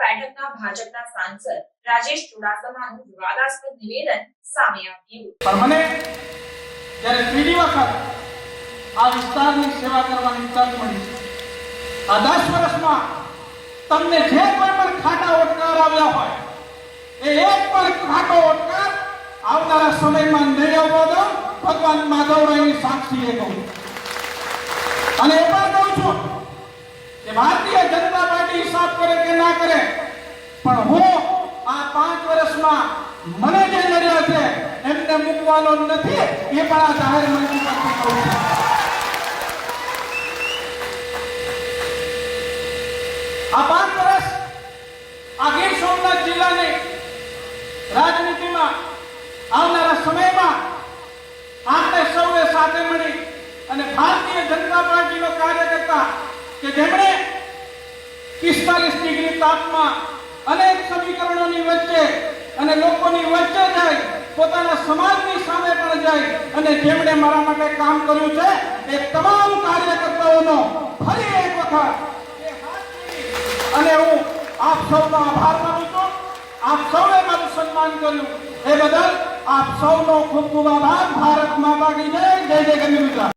બેઠકના ભાજપના સાંસદ રાજેશ ચુડાસમાનું વિવાદાસ્પદ નિવેદન સામે આવ્યું. પણ મને જ્યારે ત્રીજી વખત આ વિસ્તારની સેવા કરવાની તક મળી, આ દસ વર્ષમાં તમને જે કોઈ પણ ખાટા ઓટકાર આવ્યા હોય, એ એક પણ ખાટો ઓટકાર આવનારા સમયમાં નહીં આવવા દો ભગવાન માધવરાયની સાક્ષીએ કહું. અને એ પણ કહું છું કે ભારતીય જનતા હિસાબ કરે કે ના કરે? પણ હું આ પાંચ વર્ષમાં મને જે નડ્યા છે, એમને મૂકવાનો નથી, એ પણ આ જાહેર મંત્રી પાસે કહું છું. આ પાંચ વર્ષ આ ગીર સોમનાથ જિલ્લાની રાજનીતિમાં આવનારા સમયમાં આપણે સૌએ સાથે મળી અને ભારતીય જનતા પાર્ટીનો કાર્યકર્તા કે જેમણે પિસ્તાલીસ ડિગ્રી તાપમાં અનેક સમીકરણોની વચ્ચે અને લોકોની વચ્ચે જાય પોતાના સમાજની સામે પણ જાય અને જેમણે મારા માટે કામ કર્યું છે, એ તમામ કાર્યકર્તાઓનો ફરી એક વખત અને હું આપ સૌનો આભાર માનું છું. આપ સૌએ મારું સન્માન કર્યું. એ બદલ આપ સૌનો ખૂબ ખૂબ આભાર. ભારત માતા કી જય. જય જય ગમી